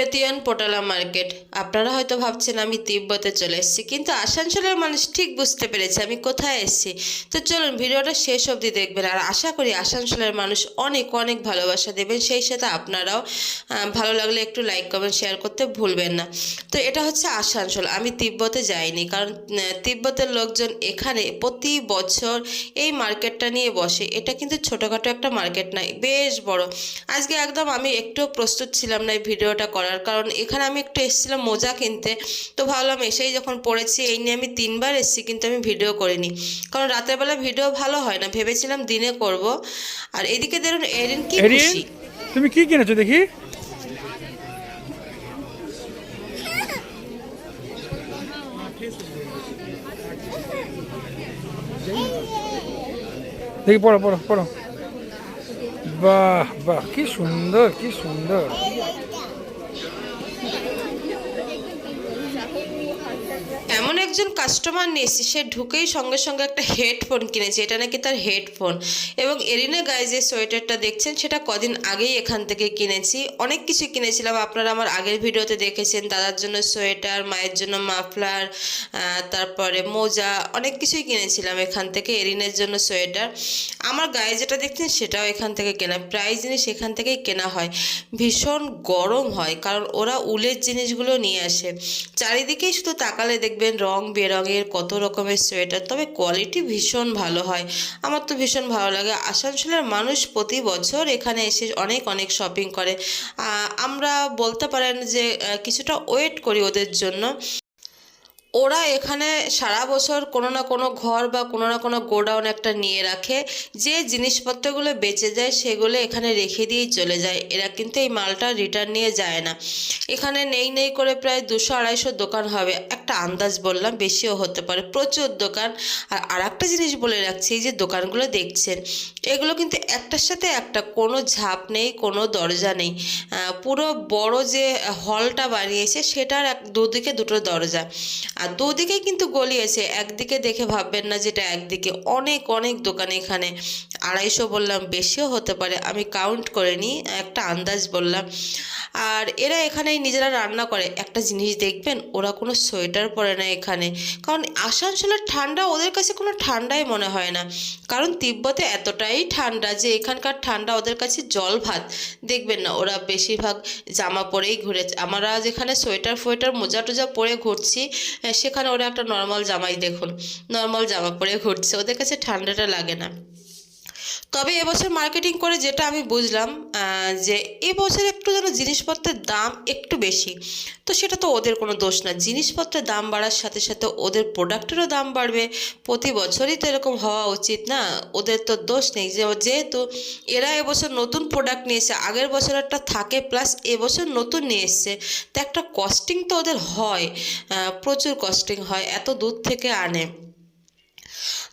Tibetan Potala market. আপনারা হয়তো ভাবছেন আমি তিব্বতে চলে এসেছি, কিন্তু আসানসোলের মানুষ ঠিক বুঝতে পেরেছে আমি কোথায় এসেছি। তো চলুন ভিডিওটা শেষ অবধি দেখবেন, আর আশা করি আসানসোলের মানুষ অনেক অনেক ভালোবাসা দেবেন। সেই সাথে আপনারাও ভালো লাগলে একটু লাইক কমেন্ট শেয়ার করতে ভুলবেন না। তো এটা হচ্ছে আসানসোল, আমি তিব্বতে যাইনি, কারণ তিব্বতের লোকজন এখানে প্রতি বছর এই মার্কেটটা নিয়ে বসে। এটা কিন্তু ছোটোখাটো একটা মার্কেট নয়, বেশ বড়। আজকে একদম আমি একটু প্রস্তুত ছিলাম না এই ভিডিওটা করার কারণ এখানে আমি একটু এসেছিলাম মোজা কিনতে তো ভাবলাম এসেই যখন পড়েছি এই নিয়ে আমি তিনবার এসেছি কিন্তু আমি ভিডিও করিনি। কারণ রাতের বেলা ভিডিও ভালো হয় না ভেবেছিলাম দিনে করব। আর এদিকে দেখুন এরিন কি খুশি? তুমি কি কিনেছো দেখি? দেখি পড়ো পড়ো পড়ো। বাহ বাহ কি সুন্দর কি সুন্দর। একজন কাস্টমার নিয়েছি সে ঢুকেই সঙ্গে সঙ্গে একটা হেডফোন কিনেছে, এটা নাকি তার হেডফোন এবং এরিনা গায়ে যে সোয়েটারটা দেখছেন, সেটা কদিন আগেই এখান থেকে কিনেছি। অনেক কিছু কিনেছিলাম, আপনারা আমার আগের ভিডিওতে দেখেছেন, দাদার জন্য সোয়েটার, মায়ের জন্য মাফলার তারপরে মোজা, অনেক কিছুই কিনেছিলাম এখান থেকে, এরিনের জন্য সোয়েটার। আমার গায়ে যেটা দেখছেন, সেটাও এখান থেকে কেনা, প্রায় জিনিস এখান থেকেই কেনা হয়। ভীষণ গরম হয়, কারণ ওরা উলের জিনিসগুলো নিয়ে আসে। চারিদিকেই শুধু তাকালে দেখবেন রং বেরঙের কত রকমের সোয়েটার, তবে কোয়ালিটি ভীষণ ভালো হয়। আমার তো ভীষণ ভালো লাগে। আসানসোলের মানুষ প্রতি বছর এখানে এসে অনেক অনেক শপিং করে। আমরা বলতে পারেন যে কিছুটা ওয়েট করি ওদের জন্য। ওরা এখানে সারা বছর কোনো না কোনো ঘর বা কোনো না কোনো গোডাউন একটা নিয়ে রাখে। যে জিনিসপত্রগুলো বেঁচে যায় সেগুলো এখানে রেখে দিয়েই চলে যায়। এরা কিন্তু এই মালটা রিটার্ন নিয়ে যায় না। এখানে নেই নেই করে প্রায় দুশো আড়াইশো দোকান হবে। একটা আন্দাজ বললাম, বেশিও হতে পারে। প্রচুর দোকান। আর আর একটা জিনিস বলে রাখছি, এই যে দোকানগুলো দেখছেন, এগুলো কিন্তু একটার সাথে একটা, কোনো ঝাঁপ নেই, কোনো দরজা নেই। পুরো বড় যে হলটা বানিয়েছে, সেটার এক দুদিকে দুটো দরজা। আর দুদিকেই কিন্তু গলি আছে। একদিকে দেখে ভাববেন না যেটা, একদিকে অনেক অনেক দোকান এখানে। আড়াইশো বললাম, বেশিও হতে পারে। আমি কাউন্ট করে নিই, একটা আন্দাজ বললাম। আর এরা এখানেই নিজেরা রান্না করে। একটা জিনিস দেখবেন, ওরা কোনো সোয়েটার পরে না এখানে। কারণ আসানসোলের ঠান্ডা, ওদের কাছে কোনো ঠান্ডাই মনে হয় না। কারণ তিব্বতে এতটাই ঠান্ডা যে এখানকার ঠান্ডা ওদের কাছে জল ভাত দেখবেন না, ওরা বেশিরভাগ জামা পরেই ঘুরে। আমরা যেখানে সোয়েটার ফোয়েটার, মোজা টোজা পরে ঘুরছি, সেখানে ওরা একটা নর্মাল জামাই দেখুন। নর্মাল জামা পরে ঘুরছে। ওদের কাছে ঠান্ডাটা লাগে না। তবে এবছর মার্কেটিং করে যেটা আমি বুঝলাম যে এবছর একটু যেন জিনিসপত্রের দাম একটু বেশি, তো সেটা তো ওদের কোনো দোষ না। জিনিসপত্রের দাম বাড়ার সাথে সাথে ওদের প্রোডাক্টেরও দাম বাড়বে। প্রতি বছরই তো এরকম হওয়া উচিত না? ওদের তো দোষ নেই। যে যেহেতু এরা এবছর নতুন প্রোডাক্ট নিয়ে এসে আগের একটা থাকে প্লাস এবছর নতুন নিয়ে এসছে, তো একটা কস্টিং তো ওদের হয় প্রচুর কস্টিং হয়, এত দূর থেকে আনে।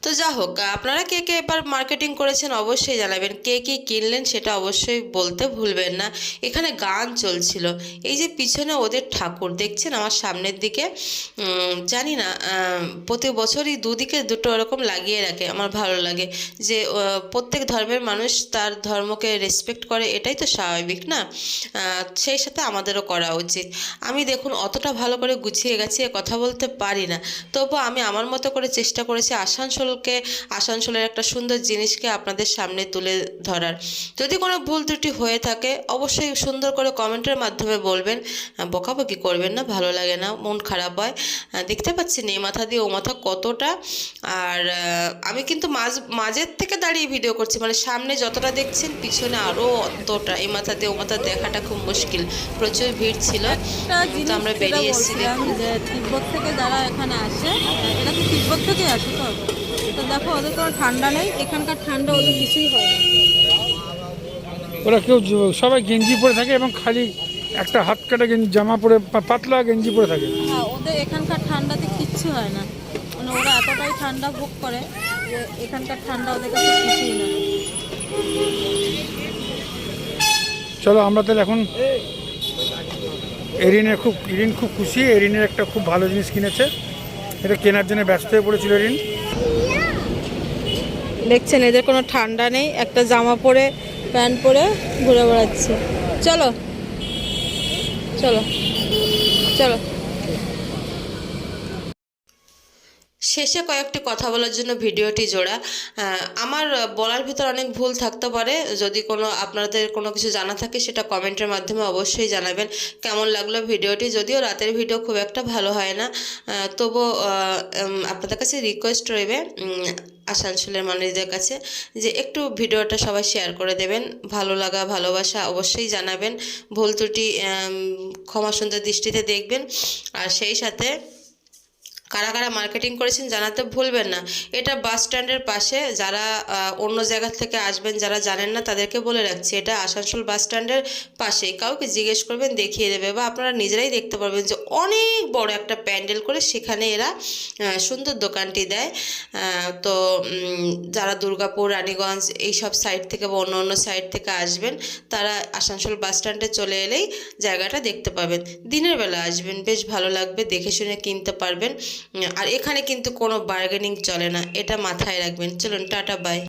তো যা হোক আপনারা কে কে এবার মার্কেটিং করেছেন অবশ্যই জানাবেন। কে কে কিনলেন সেটা অবশ্যই বলতে ভুলবেন না। এখানে গান চলছিল। এই যে পিছনে ওদের ঠাকুর, দেখছেন আমার সামনের দিকে? জানি না প্রতি বছরই দুদিকে দুটো এরকম লাগিয়ে রাখে, আমার ভালো লাগে। যে প্রত্যেক ধর্মের মানুষ তার ধর্মকে রেসপেক্ট করে, এটাই তো স্বাভাবিক না? সেই সাথে আমাদেরও করা উচিত। আমি দেখুন, অতটা ভালো করে গুছিয়ে গেছিয়ে কথা বলতে পারি না। তবু আমি আমার মতো করে চেষ্টা করেছি আসানসোলকে আসানসোলের একটা সুন্দর জিনিসকে আপনাদের সামনে তুলে ধরার। যদি কোনো ভুল ত্রুটি হয়ে থাকে অবশ্যই সুন্দর করে কমেন্টের মাধ্যমে বলবেন। বকাবকি করবেন না ভালো লাগে না মন খারাপ হয়। দেখতে পাচ্ছেন এই মাথা দিয়ে ও মাথা কতটা। আর আমি কিন্তু মাঝ মাঝের থেকে দাঁড়িয়ে ভিডিও করছি মানে সামনে যতটা দেখছেন পিছনে আরও অতটা। এই মাথা দিয়ে ও মাথা দেখাটা খুব মুশকিল। প্রচুর ভিড় ছিল। কিন্তু আমরা বেরিয়ে এসেছি বলছিলাম যে তিব্বত থেকে যারা এখানে আসে এটা তো তিব্বত থেকে আসে তো? দেখো ওদের কোনো ঠান্ডা নেই এখানকার ঠান্ডা ওদের কিছুই হয় ওরা কেউ সবাই গেঞ্জি পরে থাকে এবং খালি একটা হাত কাটা গেঞ্জি জামা পরে পাতলা গেঞ্জি পরে থাকে। হ্যাঁ ওদের এখানকার ঠান্ডাতে কিচ্ছু হয় না। মানে ওরা এতটাই ঠান্ডা ভোগ করে যে এখানকার ঠান্ডা ওদের কাছে কিছুই না। চলো আমরা তাহলে এখন এরিনের খুব এরিন খুব খুশি। এরিনের একটা খুব ভালো জিনিস কিনেছে। এটা কেনার জন্য ব্যস্ত হয়ে পড়েছিল এরিন। দেখছেন, এদের কোনো ঠান্ডা নেই, একটা জামা পরে, প্যান্ট পরে ঘুরে বেড়াচ্ছে। চলো চলো চলো। শেষে কয়েকটি কথা বলার জন্য ভিডিওটি জোড়া। আমার বলার ভিতর অনেক ভুল থাকতে পারে। যদি কোনো আপনাদের কোনো কিছু জানা থাকে, সেটা কমেন্টের মাধ্যমে অবশ্যই জানাবেন কেমন লাগল ভিডিওটি। যদিও রাতের ভিডিও খুব একটা ভালো হয় না। তবুও আপনাদের কাছে রিকোয়েস্ট রইবে আসানসোলের মানুষদের কাছে যে একটু ভিডিওটা সবাই শেয়ার করে দেবেন। ভালো লাগা, ভালোবাসা অবশ্যই জানাবেন। ভুল ত্রুটি ক্ষমা সুন্দর দৃষ্টিতে দেখবেন। আর সেই সাথে কারা কারা মার্কেটিং করেছেন জানাতে ভুলবেন না। এটা বাস স্ট্যান্ডের পাশে যারা অন্য জায়গা থেকে আসবেন, যারা জানেন না, তাদেরকে বলে রাখছি, এটা আসানসোল বাস স্ট্যান্ডের পাশেই কাউকে জিজ্ঞেস করবেন, দেখিয়ে দেবে বা আপনারা নিজেরাই দেখতে পারবেন যে অনেক বড় একটা প্যান্ডেল করে সেখানে এরা সুন্দর দোকানটি দেয়। তো যারা দুর্গাপুর, রানীগঞ্জ এই সব সাইড থেকে বা অন্য অন্য সাইড থেকে আসবেন, তারা আসানসোল বাস স্ট্যান্ডে চলে এলেই জায়গাটা দেখতে পাবেন। দিনের বেলা আসবেন, বেশ ভালো লাগবে, দেখে শুনে কিনতে পারবেন। আর এখানে কিন্তু কোনো বার্গেনিং চলে না। এটা মাথায় রাখবেন। চলুন টাটা বাই